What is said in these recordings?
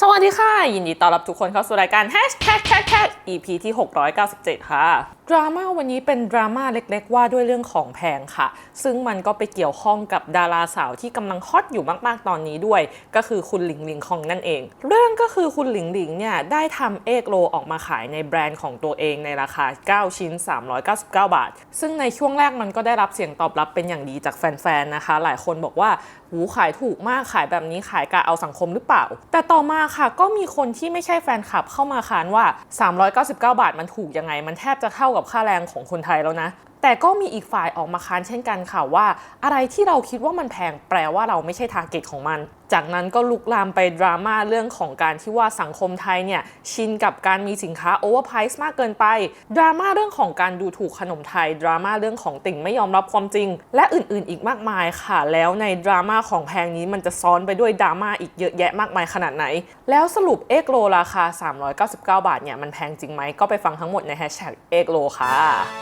สวัสดีค่ะ ยินดีต้อนรับทุกคนเข้าสู่รายการ Hashtag Tag Tag EP ที่ 697 ค่ะดราม่าวันนี้เป็นดราม่าเล็กๆ ว่าด้วยเรื่องของแพงค่ะ ซึ่งมันก็ไปเกี่ยวข้องกับดาราสาวที่กำลังฮอตอยู่มากๆตอนนี้ด้วย ก็คือคุณหลิงหลิงคองนั่นเอง เรื่องก็คือคุณหลิงหลิงเนี่ยได้ทำเอกโลออกมาขายในแบรนด์ของตัวเองในราคา 9 ชิ้น 399 บาท ซึ่งในช่วงแรกมันก็ได้รับเสียงตอบรับเป็นอย่างดีจากแฟนๆนะคะ หลายคนบอกว่าหูขายถูกมากขายแบบนี้ขายกะเอาสังคมหรือเปล่า แต่ต่อมาค่ะก็มีคนที่ไม่ใช่แฟนคลับเข้ามาค้านว่า 399 บาทมันถูกยังไงมันแทบจะเท่ากับค่าแรงของคนไทยแล้วนะ แต่ก็มีอีกฝ่ายออกมาค้านเช่นกันค่ะว่า อะไรที่เราคิดว่ามันแพงแปลว่าเราไม่ใช่ทาร์เก็ตของมัน จากนั้นก็ลุกลามไปดราม่าเรื่องของการที่ว่าสังคมไทยเนี่ยชินกับการมีสินค้าโอเวอร์ไพรส์มากเกินไป ดราม่าเรื่องของการดูถูกขนมไทย ดราม่าเรื่องของติ่งไม่ยอมรับความจริง และอื่นๆ อีกมากมายค่ะ แล้วในดราม่าของแพงนี้มันจะซ้อนไปด้วยดราม่าอีกเยอะแยะมากมายขนาดไหน แล้วสรุปเอกโลราคา 399 บาทเนี่ยมันแพงจริงไหมก็ไปฟังทั้งหมดในแฮชแท็กเอกโลค่ะ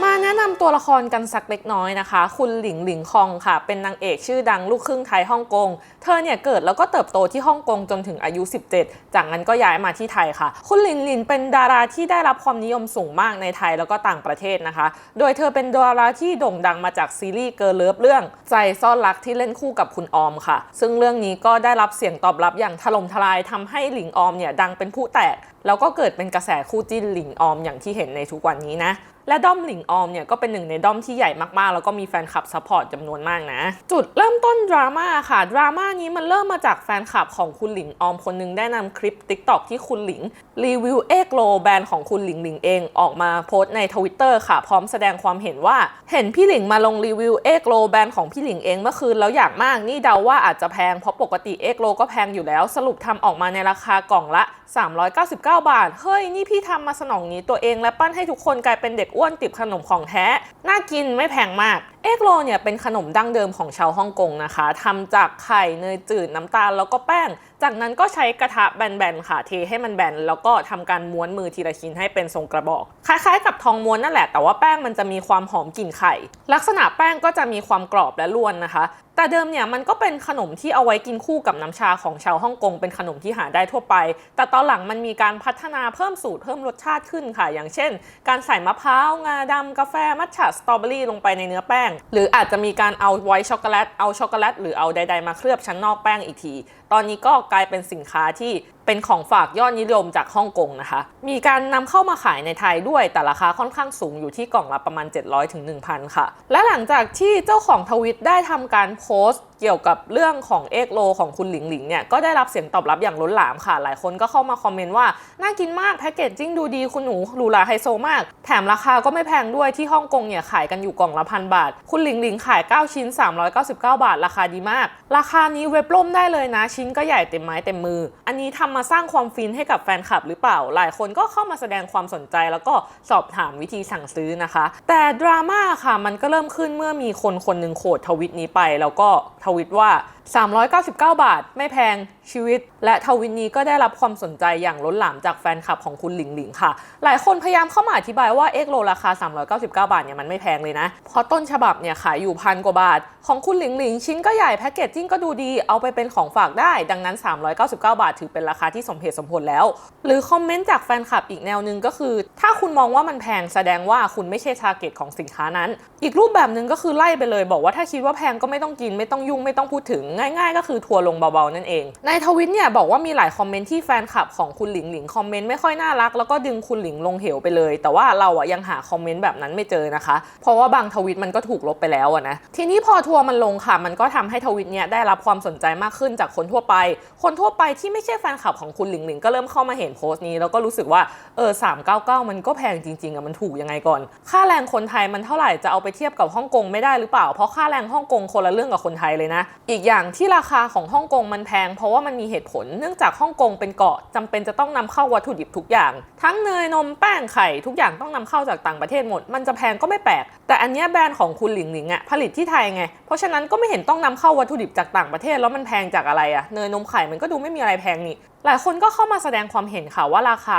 มาแนะนำตัวละครกันสักเล็กน้อยนะคะ คุณหลิงหลิงคองค่ะ เป็นนางเอกชื่อดังลูกครึ่งไทยฮ่องกง เธอเนี่ยเกิดแล้วก็เติบโตที่ฮ่องกงจนถึงอายุ 17 จากนั้นก็ย้ายมาที่ไทยค่ะ คุณหลินหลินเป็นดาราที่ได้รับความนิยมสูงมากในไทยแล้วก็ต่างประเทศนะคะ โดยเธอเป็นดาราที่โด่งดังมาจากซีรีส์เกิร์ลเลิฟเรื่อง ใจซ่อนรักที่เล่นคู่กับคุณออมค่ะ ซึ่งเรื่องนี้ก็ได้รับเสียงตอบรับอย่างถล่มทลายทำให้หลิงออมเนี่ยดังเป็นผู้แตก แล้วก็เกิดเป็นกระแสคู่จิ้นหลิงออมอย่างที่เห็นในทุกวันนี้นะ และด้อมหลิงออมเนี่ยก็เป็นหนึ่งในด้อมที่ใหญ่มากๆ แล้วก็มีแฟนคลับซัพพอร์ตจำนวนมากนะ จุดเริ่มต้นดราม่าค่ะ ดราม่านี้มันเริ่มมาจากแฟนคลับของคุณหลิงออมคนหนึงได้นำคลิป t ิ k t o k ที่คุณหลิงรีวิวเอกโลแบรนด์ของคุณหลิงหลิงเองออกมาโพสต์ในทวิตเตอร์ค่ะ พร้อมแสดงความเห็นว่า เห็นพี่หลิงมาลงรีวิวเอกโลแบรนด์ของพี่หลิงเองเมื่อคืนแล้วอยากมากนี่เดาว่าอาจจะแพงเพราะปกติเอกโลก็แพงอยู่แล้ว สรุปทำออกมาในราคากล่องละ 399บาท เฮ้ย นี่พี่ทำมาสนองนี้ตัวเองและปั้นให้ทุกคนกลายเป็นเด็กอ้วนติดขนมของแท้ น่ากินไม่แพงมาก เอกโลเนี่ยเป็นขนมดั้งเดิมของชาวฮ่องกงนะคะทำจากไข่เนยจืดน้ำตาลแล้วก็แป้ง จากนั้นก็ใช้กระทะแบนๆค่ะเทให้มันแบนแล้วก็ทำการม้วนมือทีละชิ้นให้เป็นทรงกระบอก คล้ายๆ กับทองม้วนนั่นแหละแต่ว่าแป้งมันจะมีความหอมกลิ่นไข่ ลักษณะแป้งก็จะมีความกรอบและร่วนนะคะแต่เดิมเนี่ยมันก็เป็นขนมที่เอาไว้กินคู่กับน้ำชาของชาวฮ่องกงเป็นขนมที่หาได้ทั่วไป แต่ตอนหลังมันมีการพัฒนาเพิ่มสูตรเพิ่มรสชาติขึ้นค่ะ อย่างเช่น การใส่มะพร้าวงาดำกาแฟ มัทฉะสตรอเบอรี่ลงไปในเนื้อแป้ง หรืออาจจะมีการเอาไวท์ช็อกโกแลตเอาช็อกโกแลตหรือเอาใดๆมาเคลือบชั้นนอกแป้งอีกที ตอนนี้ก็กลายเป็นสินค้าที่เป็นของฝากยอดนิยมจากฮ่องกงนะคะ มีการนำเข้ามาขายในไทยด้วยแต่ราคาค่อนข้างสูงอยู่ที่กล่องละประมาณ 700ถึง1,000 ค่ะ และหลังจากที่เจ้าของทวิตได้ทำการโพสต์ เกี่ยวกับเรื่องของเอกโลของคุณหลิงหลิงเนี่ยก็ได้รับเสียงตอบรับอย่างล้นหลามค่ะ หลายคนก็เข้ามาคอมเมนต์ว่า น่ากินมากแพคเกจจิ้งดูดีคุณหนูหรูหราไฮโซมาก แถมราคาก็ไม่แพงด้วยที่ฮ่องกงเนี่ยขายกันอยู่กล่องละพันบาท คุณหลิงหลิงขาย 9 ชิ้น 399 บาท ราคาดีมาก ราคานี้เว็บล่มได้เลยนะ ชิ้นก็ใหญ่เต็มไม้เต็มมือ อันนี้ทำมาสร้างความฟินให้กับแฟนคลับหรือเปล่า หลายคนก็เข้ามาแสดงความสนใจแล้วก็สอบถามวิธีสั่งซื้อนะคะ แต่ดราม่าค่ะมันก็เริ่มขึ้นเมื่อมีคนคนหนึ่งโขดทวิตนี้ไปแล้วก็ทวิตว่า399 บาท ไม่แพงชีวิต และทวิตนี้ก็ได้รับความสนใจอย่างล้นหลามจากแฟนคลับของคุณหลิงหลิงค่ะ หลายคนพยายามเข้ามาอธิบายว่าเอ็กโลราคา 399 บาทเนี่ยมันไม่แพงเลยนะ เพราะต้นฉบับเนี่ยขายอยู่พันกว่าบาท ของคุณหลิงหลิงชิ้นก็ใหญ่แพ็กเกจจิ้งก็ดูดีเอาไปเป็นของฝากได้ ดังนั้น 399 บาทถือเป็นราคาที่สมเหตุสมผลแล้ว หรือคอมเมนต์จากแฟนคลับอีกแนวหนึ่งก็คือ ถ้าคุณมองว่ามันแพงแสดงว่าคุณไม่ใช่ทาร์เก็ตของสินค้านั้น อีกรูปแบบหนึ่งก็คือไล่ไปเลย บอกว่าถ้าคิดว่าแพงก็ไม่ต้องกินไม่ต้องยุ่งไม่ต้องพูดถึงง่าย ๆ ก็คือทัวร์ลงเบาๆนั่นเอง ในทวิตเนี่ยบอกว่ามีหลายคอมเมนต์ที่แฟนคลับของคุณหลิงหลิงคอมเมนต์ไม่ค่อยน่ารักแล้วก็ดึงคุณหลิงลงเหวไปเลย แต่ว่าเราอะยังหาคอมเมนต์แบบนั้นไม่เจอนะคะ เพราะว่าบางทวิตมันก็ถูกลบไปแล้วอะนะทีนี้พอทัวร์มันลงค่ะ มันก็ทำให้ทวิตเนี่ยได้รับความสนใจมากขึ้นจากคนทั่วไป คนทั่วไปที่ไม่ใช่แฟนคลับของคุณหลิงหลิงก็เริ่มเข้ามาเห็นโพสต์นี้แล้วก็รู้สึกว่าเออ399มันก็แพงจริงๆอะมันถูกยังไงก่อน ค่าแรงคนไทยมันเท่าไหร่จะเอาไปเทียบกับฮ่องกงไม่ได้หรือเปล่า เพราะค่าแรงฮ่องกงคนละเรื่องกับคนไทยเลยนะ อีกอย่างที่ราคาของฮ่องกงมันแพง เพราะว่ามันมีเหตุผลเนื่องจากฮ่องกงเป็นเกาะจำเป็นจะต้องนำเข้าวัตถุดิบทุกอย่าง ทั้งเนยนมแป้งไข่ทุกอย่างต้องนำเข้าจากต่างประเทศหมด มันจะแพงก็ไม่แปลก แต่อันนี้แบรนด์ของคุณหลิงหลิงอะผลิตที่ไทยไง เพราะฉะนั้นก็ไม่เห็นต้องนำเข้าวัตถุดิบจากต่างประเทศแล้วมันแพงจากอะไรอะเนยนมไข่มันก็ดูไม่มีอะไรแพงนี่หลายคนก็เข้ามาแสดงความเห็นค่ะว่าราคา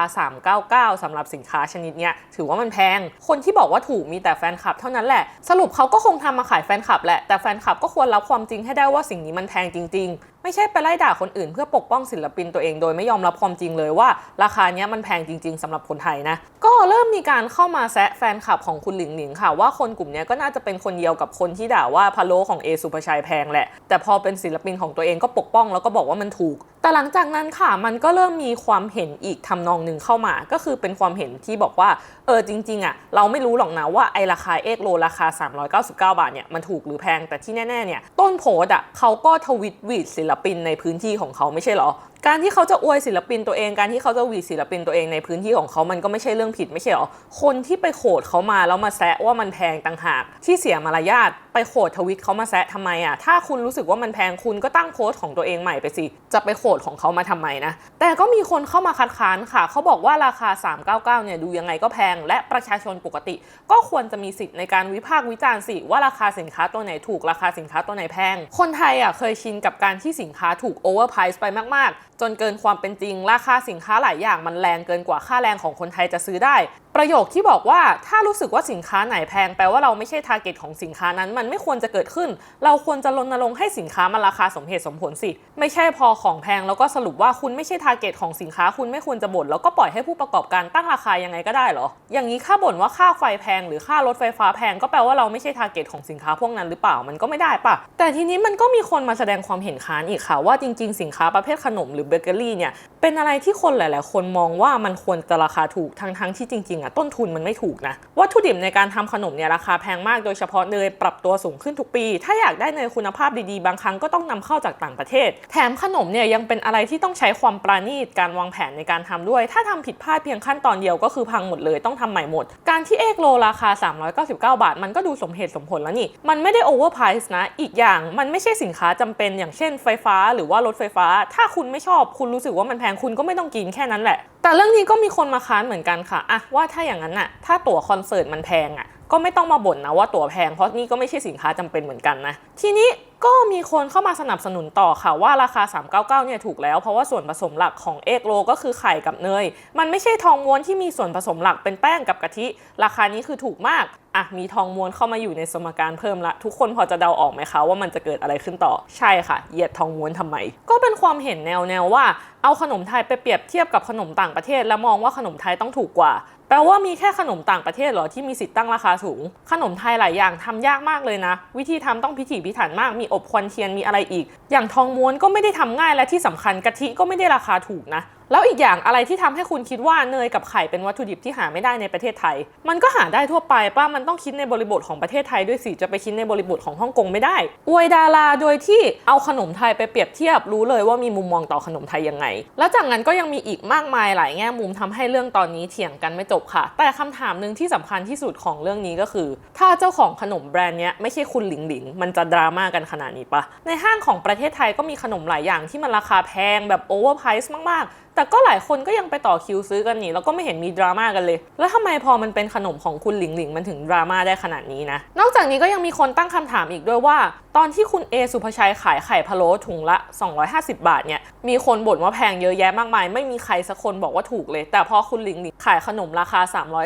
399สำหรับสินค้าชนิดเนี้ยถือว่ามันแพง คนที่บอกว่าถูกมีแต่แฟนคลับเท่านั้นแหละ สรุปเขาก็คงทำมาขายแฟนคลับแหละแต่แฟนคลับก็ควรรับความจริงให้ได้ว่าสิ่งนี้มันแพงจริง ๆ ไม่ใช่ไปไล่ด่าคนอื่นเพื่อปกป้องศิลปินตัวเอง โดยไม่ยอมรับความจริงเลยว่า ราคาเนี้ยมันแพงจริง ๆสำหรับคนไทยนะ ก็เริ่มมีการเข้ามาแซะแฟนคลับของคุณหลิงหลิงค่ะ ว่าคนกลุ่มนี้ก็น่าจะเป็นคนเดียวกับคนที่ด่าว่าพะโล้ของเอสุภชัยแพงแหละแต่พอเป็นศิลปินของตัวเองก็ปกป้องแล้วก็บอกว่ามันถูก แต่หลังจากนั้นค่ะมันก็เริ่มมีความเห็นอีกทำนองหนึ่งเข้ามา ก็คือเป็นความเห็นที่บอกว่าเออจริงๆอะเราไม่รู้หรอกนะว่าไอราคาเอกโลราคา 399 บาทเนี่ยมันถูกหรือแพงแต่ที่แน่ๆเนี่ยต้นโพสอะ่ะเขาก็ทวิตวีดศิลปินในพื้นที่ของเขาไม่ใช่เหรอ การที่เขาจะอวยศิลปินตัวเอง การที่เขาจะหวีศิลปินตัวเองในพื้นที่ของเขามันก็ไม่ใช่เรื่องผิดไม่ใช่หรอ คนที่ไปโขดเขามาแล้วมาแซะว่ามันแพงต่างหาก ที่เสียมารยาทไปโขดทวิตเขามาแซะทำไมอะ ถ้าคุณรู้สึกว่ามันแพงคุณก็ตั้งโพสต์ของตัวเองใหม่ไปสิ จะไปโขดของเขามาทำไมนะ แต่ก็มีคนเข้ามาคัดค้านค่ะ เขาบอกว่าราคา 399 เนี่ยดูยังไงก็แพง และประชาชนปกติ ก็ควรจะมีสิทธิ์ในการวิพากษ์วิจารณ์สิว่าราคาสินค้าตัวไหนถูกราคาสินค้าตัวไหนแพง คนไทยอะเคยชินกับการที่สินค้าถูกโอเวอร์ไพรส์ไปมากๆจนเกินความเป็นจริง ราคาสินค้าหลายอย่างมันแรงเกินกว่าค่าแรงของคนไทยจะซื้อได้ ประโยคที่บอกว่าถ้ารู้สึกว่าสินค้าไหนแพงแปลว่าเราไม่ใช่ทาร์เก็ตของสินค้านั้น มันไม่ควรจะเกิดขึ้น เราควรจะรณรงค์ให้สินค้ามันราคาสมเหตุสมผลสิ ไม่ใช่พอของแพงแล้วก็สรุปว่าคุณไม่ใช่ทาร์เก็ตของสินค้าคุณไม่ควรจะบ่นแล้วก็ปล่อยให้ผู้ประกอบการตั้งราคายังไงก็ได้เหรอ อย่างนี้ค่าบ่นว่าค่าไฟแพงหรือค่ารถไฟฟ้าแพงก็แปลว่าเราไม่ใช่ทาร์เก็ตของสินค้าพวกนั้นหรือเปล่ามันก็ไม่ได้ปะแต่ทีนี้มันก็มีคนมาแสดงความเห็นค้านอีกค่ะว่าจริง ๆ สินค้าประเภทขนมหรือเบเกอรี่เนี่ยเป็นอะไรที่คนหลาย ๆ คนมองว่ามันควรจะราคาถูกทั้งๆที่จริง ๆอะต้นทุนมันไม่ถูกนะวัตถุดิบในการทำขนมเนี่ยราคาแพงมากโดยเฉพาะเนยปรับตัวสูงขึ้นทุกปี ถ้าอยากได้เนยคุณภาพดีๆ บางครั้งก็ต้องนำเข้าจากต่างประเทศ แถมขนมเนี่ยยังเป็นอะไรที่ต้องใช้ความปราณีตการวางแผนในการทำด้วย ถ้าทำผิดพลาดเพียงขั้นตอนเดียวก็คือพังหมดเลยต้องทำใหม่หมด การที่เอกโลราคา 399 บาท มันก็ดูสมเหตุสมผลแล้วนี่ มันไม่ได้โอเวอร์ไพรส์นะ อีกอย่างมันไม่ใช่สินค้าจำเป็นอย่างเช่นไฟฟ้า หรือว่ารถไฟฟ้า ถ้าคุณไม่ชอบคุณรู้สึกว่ามันแพงคุณก็ไม่ต้องกินแค่นั้นแหละ แต่เรื่องนี้ก็มีคนมาค้านเหมือนกันค่ะอะว่าถ้าอย่างนั้นน่ะถ้าตั๋วคอนเสิร์ตมันแพงอะ ก็ไม่ต้องมาบ่นนะว่าตั๋วแพงเพราะนี่ก็ไม่ใช่สินค้าจำเป็นเหมือนกันนะ ทีนี้ก็มีคนเข้ามาสนับสนุนต่อค่ะว่าราคา 399 เนี่ยถูกแล้ว เพราะว่าส่วนผสมหลักของเอกโลก็คือไข่กับเนย มันไม่ใช่ทองม้วนที่มีส่วนผสมหลักเป็นแป้งกับกะทิ ราคานี้คือถูกมาก อะ มีทองม้วนเข้ามาอยู่ในสมการเพิ่มละ ทุกคนพอจะเดาออกไหมคะว่ามันจะเกิดอะไรขึ้นต่อ ใช่ค่ะ เหยียดทองม้วนทำไม ก็เป็นความเห็นแนวแนวๆว่า เอาขนมไทยไปเปรียบเทียบกับขนมต่างประเทศ แล้วมองว่าขนมไทยต้องถูกกว่า แปลว่ามีแค่ขนมต่างประเทศเหรอที่มีสิทธิ์ตั้งราคาสูง ขนมไทยหลายอย่างทำยากมากเลยนะ วิธีทำต้องพิถีพิถันมากมีอบควันเทียนมีอะไรอีก อย่างทองม้วนก็ไม่ได้ทำง่ายและที่สำคัญกะทิก็ไม่ได้ราคาถูกนะแล้วอีกอย่างอะไรที่ทำให้คุณคิดว่าเนยกับไข่เป็นวัตถุดิบที่หาไม่ได้ในประเทศไทย มันก็หาได้ทั่วไปป้ามันต้องคิดในบริบทของประเทศไทยด้วยสิจะไปคิดในบริบทของฮ่องกงไม่ได้ อวยดาราโดยที่เอาขนมไทยไปเปรียบเทียบรู้เลยว่ามีมุมมองต่อขนมไทยยังไง แล้วจากนั้นก็ยังมีอีกมากมายหลายแง่มุมทำให้เรื่องตอนนี้เถียงกันไม่จบค่ะ แต่คำถามหนึ่งที่สำคัญที่สุดของเรื่องนี้ก็คือ ถ้าเจ้าของขนมแบรนด์เนี้ยไม่ใช่คุณหลิงหลิงมันจะดราม่ากันขนาดนี้ปะในห้างของประเทศไทยก็มีขนมหลายอย่างที่มันราคาแพงแบบโอเวอร์ไพรส์มากๆ แต่ก็หลายคนก็ยังไปต่อคิวซื้อกันนี่แล้วก็ไม่เห็นมีดราม่ากันเลย แล้วทำไมพอมันเป็นขนมของคุณหลิงหลิงมันถึงดราม่าได้ขนาดนี้นะ นอกจากนี้ก็ยังมีคนตั้งคำถามอีกด้วยว่า ตอนที่คุณเอสุภชัยขายไข่พะโล้ถุงละ 250 บาทเนี่ย มีคนบ่นว่าแพงเยอะแยะมากมาย ไม่มีใครสักคนบอกว่าถูกเลย แต่พอคุณหลิงหลิงขายขนมราคา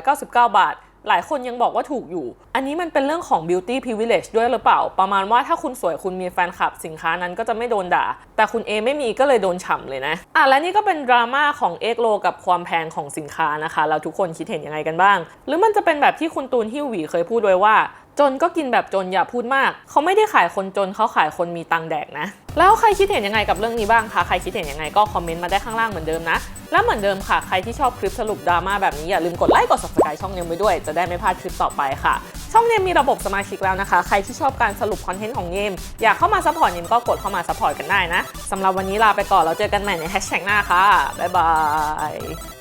399 บาท หลายคนยังบอกว่าถูกอยู่ อันนี้มันเป็นเรื่องของ beauty privilege ด้วยหรือเปล่า ประมาณว่าถ้าคุณสวยคุณมีแฟนคลับสินค้านั้นก็จะไม่โดนด่า แต่คุณเอไม่มีก็เลยโดนฉ่ำเลยนะ อะและนี่ก็เป็นดราม่าของเอกโลกับความแพงของสินค้านะคะแล้วทุกคนคิดเห็นยังไงกันบ้าง หรือมันจะเป็นแบบที่คุณตูนฮิวหวีเคยพูดไว้ว่า จนก็กินแบบจนอย่าพูดมาก เขาไม่ได้ขายคนจนเขาขายคนมีตังแดกนะ แล้วใครคิดเห็นยังไงกับเรื่องนี้บ้างคะใครคิดเห็นยังไงก็คอมเมนต์มาได้ข้างล่างเหมือนเดิมนะ แล้วเหมือนเดิมค่ะ ใครที่ชอบคลิปสรุปดราม่าแบบนี้อย่าลืมกดไลค์กด subscribe ช่องเนมไว้ด้วย จะได้ไม่พลาดคลิปต่อไปค่ะ ช่องเนมมีระบบสมาชิกแล้วนะคะ ใครที่ชอบการสรุปคอนเทนต์ของเนมอยากเข้ามาซัพพอร์ตเนมก็กดเข้ามาซัพพอร์ตกันได้นะสำหรับวันนี้ลาไปก่อนแล้วเจอกันใหม่ในแฮชแท็กหน้าค่ะบ๊ายบาย